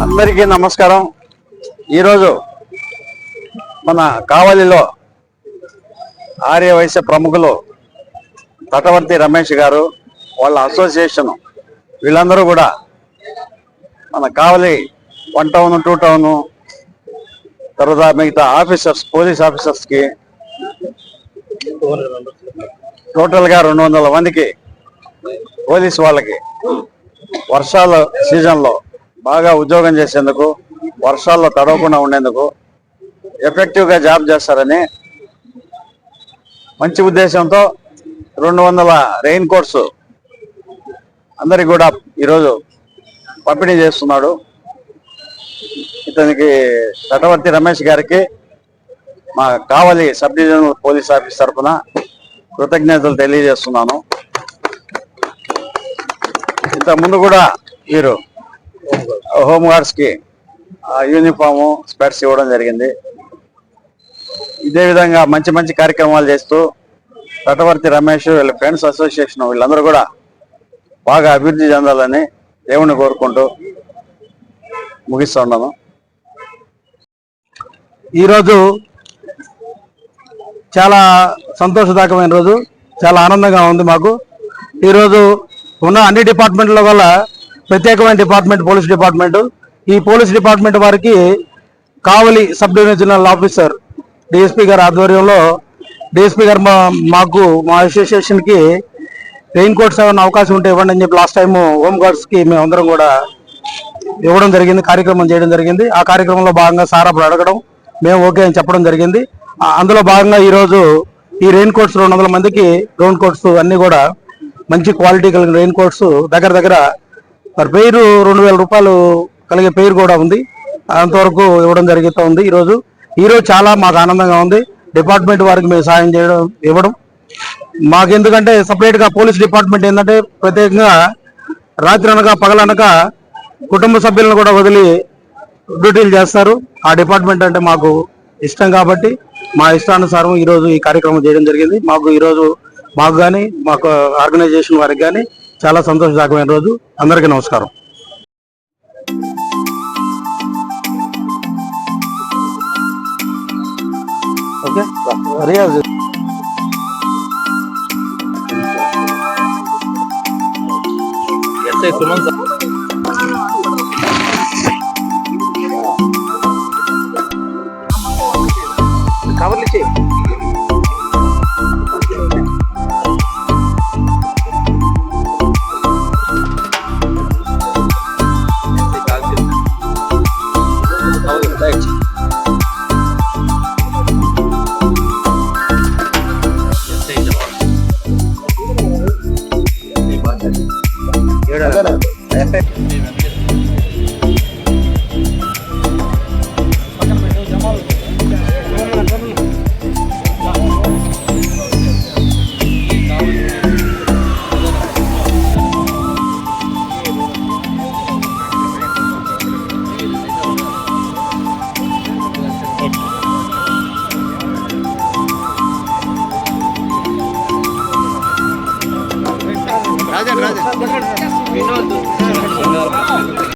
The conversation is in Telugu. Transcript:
అందరికీ నమస్కారం. ఈరోజు మన కావలిలో ఆర్యవైశ్య ప్రముఖులు తటవర్తి రమేష్ గారు వాళ్ళ అసోసియేషను వీళ్ళందరూ కూడా మన Kavali one town two town తర్వాత మిగతా ఆఫీసర్స్ పోలీస్ ఆఫీసర్స్కి టోటల్గా రెండు వందల మందికి పోలీస్ వాళ్ళకి వర్షాల సీజన్లో బాగా ఉద్యోగం చేసేందుకు వర్షాల్లో తడవకుండా ఉండేందుకు ఎఫెక్టివ్గా జాబ్ చేస్తారని మంచి ఉద్దేశంతో రెండు వందల రెయిన్ కోట్స్ అందరికి కూడా ఈరోజు పంపిణీ చేస్తున్నాడు. ఇతనికి తటవర్తి రమేష్ గారికి మా Kavali sub divisional police office తరఫున కృతజ్ఞతలు తెలియజేస్తున్నాను. ఇంత ముందు కూడా వీరు హోమ్కి యూనిఫాము స్పెట్స్ ఇవ్వడం జరిగింది. ఇదే విధంగా మంచి మంచి కార్యక్రమాలు చేస్తూ తటవర్తి రమేష్ వీళ్ళ ఫ్రెండ్స్ అసోసియేషన్ వీళ్ళందరూ కూడా బాగా అభివృద్ధి చెందాలని దేవుణ్ణి కోరుకుంటూ ముగిస్తున్నాను ఈరోజు చాలా సంతోషదాయకమైన రోజు చాలా ఆనందంగా ఉంది మాకు. ఈరోజు ఉన్న అన్ని డిపార్ట్మెంట్ల వల్ల ప్రత్యేకమైన డిపార్ట్మెంట్ పోలీస్ డిపార్ట్మెంట్. ఈ పోలీస్ డిపార్ట్మెంట్ వారికి Kavali sub divisional officer DSP గారి ఆధ్వర్యంలో డిఎస్పీ గారు మా- మాకు మా అసోసియేషన్కి రెయిన్ కోట్స్ ఏమైనా అవకాశం ఉంటే ఇవ్వండి అని చెప్పి లాస్ట్ టైం హోమ్ గార్డ్స్కి మేమందరం కూడా ఇవ్వడం జరిగింది కార్యక్రమం చేయడం జరిగింది. ఆ కార్యక్రమంలో భాగంగా సార్ అప్పుడు అడగడం మేము ఓకే అని చెప్పడం జరిగింది. అందులో భాగంగా ఈరోజు ఈ రెయిన్ కోట్స్ రెండు వందల మందికి రెయిన్ కోట్స్ అన్నీ కూడా మంచి క్వాలిటీ కలిగిన రెయిన్ కోట్స్ దగ్గర దగ్గర మరి పేరు రెండు వేల రూపాయలు కలిగే పేరు కూడా ఉంది. అంతవరకు ఇవ్వడం జరుగుతూ ఉంది ఈరోజు. ఈరోజు చాలా మాకు ఆనందంగా ఉంది. డిపార్ట్మెంట్ వారికి మేము సాయం చేయడం ఇవ్వడం మాకు ఎందుకంటే సపరేట్గా పోలీస్ డిపార్ట్మెంట్ ఏంటంటే ప్రత్యేకంగా రాత్రి అనగా పగలనక కుటుంబ సభ్యులను కూడా వదిలి డ్యూటీలు చేస్తారు. ఆ డిపార్ట్మెంట్ అంటే మాకు ఇష్టం కాబట్టి మా ఇష్టానుసారం ఈరోజు ఈ కార్యక్రమం చేయడం జరిగింది. మాకు ఈరోజు మాకు కానీ మాకు ఆర్గనైజేషన్ వారికి కానీ చాలా సంతోషదాయకమైన రోజు. అందరికీ నమస్కారం. ఓకే. Neyse Suman খাবার লিখে కవర్లు ఇచ్చేయి రాజన్ రాజన్ వినోద్